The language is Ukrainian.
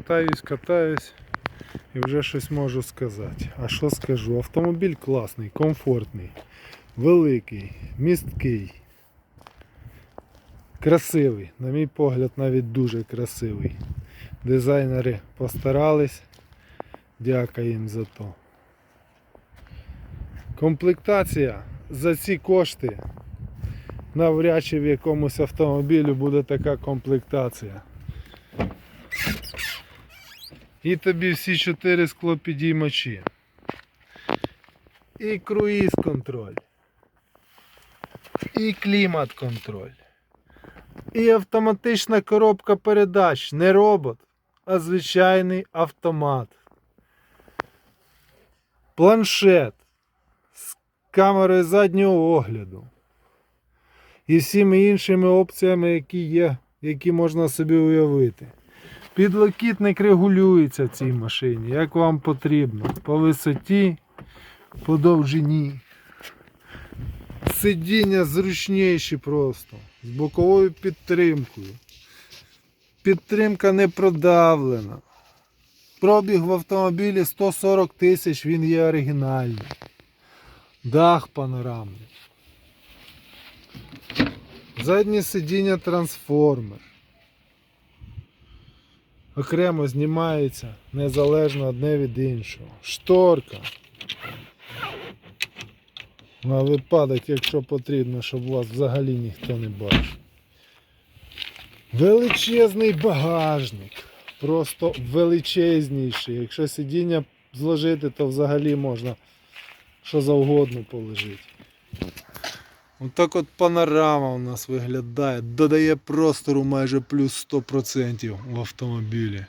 катаюсь, катаюсь і вже щось можу сказати. А що скажу? Автомобіль класний, комфортний, великий, місткий, красивий. На мій погляд, навіть дуже красивий. Дизайнери постарались. Дякую їм за то. Комплектація за ці кошти. Навряд чи в якомусь автомобілі буде така комплектація. І тобі всі чотири склопідіймачі. І круїз контроль. І клімат контроль. І автоматична коробка передач. Не робот, а звичайний автомат. Планшет з камерою заднього огляду. І всіми іншими опціями, які є, які можна собі уявити. Підлокітник регулюється в цій машині, як вам потрібно. По висоті, по довжині. Сидіння зручніші просто, з боковою підтримкою. Підтримка не продавлена. Пробіг в автомобілі 140 тисяч, він є оригінальний. Дах панорамний. Заднє сидіння трансформер. Окремо знімається незалежно одне від іншого. Шторка. На випадок, якщо потрібно, щоб вас взагалі ніхто не бачив. Величезний багажник. Просто величезніший. Якщо сидіння зложити, то взагалі можна що завгодно положити. Отак от панорама у нас виглядає, додає простору майже плюс 100% в автомобілі.